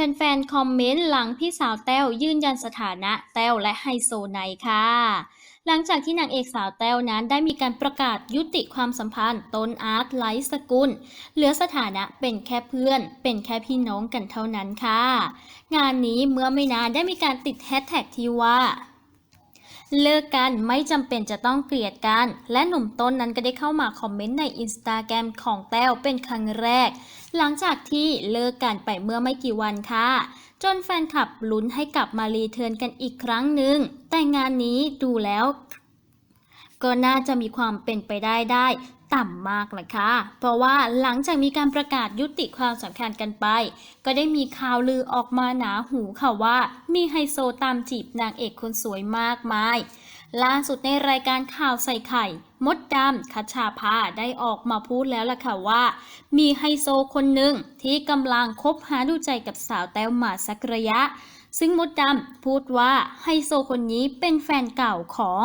แฟนๆ คอมเมนต์หลังพี่สาวแต้วยืนยันสถานะแต้วและไฮโซไนค่ะ หลังจากที่นางเอกสาวแต้วนั้นได้มีการประกาศยุติความสัมพันธ์ต้นอาร์ตไลท์สกุล เหลือสถานะเป็นแค่เพื่อน เป็นแค่พี่น้องกันเท่านั้นค่ะ งานนี้เมื่อไม่นานได้มีการติดแฮชแท็กที่ว่า เลิกกันไม่จำเป็นจะต้องเกลียดกัน และหนุ่มต้นนั้นก็ได้เข้ามาคอมเมนต์ในอินสตาแกรมของแต้วเป็นครั้งแรก หลังจากที่เลิกกันไปเมื่อไม่กี่วันค่ะ จนแฟนคลับลุ้นให้กลับมารีเทิร์นกันอีกครั้งหนึ่ง แต่งานนี้ดูแล้วก็น่าจะมีความเป็นไปได้ได้ ต่ำมากแหละค่ะ เพราะว่าหลังจากมีการประกาศยุติความสัมพันธ์กันไป ก็ได้มีข่าวลือออกมาหนาหูค่ะว่า มีไฮโซตามจีบนางเอกคนสวยมากมาย ล่าสุดในรายการข่าวใส่ไข่ มดดำคัชชาภาได้ออกมาพูดแล้วล่ะค่ะว่า มีไฮโซคนหนึ่งที่กำลังคบหาดูใจกับสาวแต้วมาสักระยะ ซึ่งมดดำพูดว่าไฮโซคนนี้เป็นแฟนเก่าของ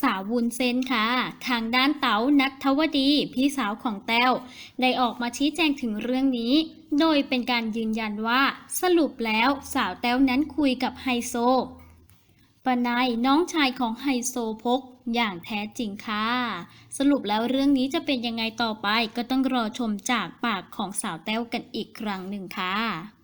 สาววุ้นเส้นค่ะ ทางด้านเต๋านัทวดี พี่สาวของแต้ว ได้ออกมาชี้แจงถึงเรื่องนี้ โดยเป็นการยืนยันว่าสรุปแล้วสาวแต้วนั้นคุยกับไฮโซปนายน้องชายของไฮโซพกอย่างแท้จริงค่ะ สรุปแล้วเรื่องนี้จะเป็นยังไงต่อไปก็ต้องรอชมจากปากของสาวแต้วกันอีกครั้งหนึ่งค่ะ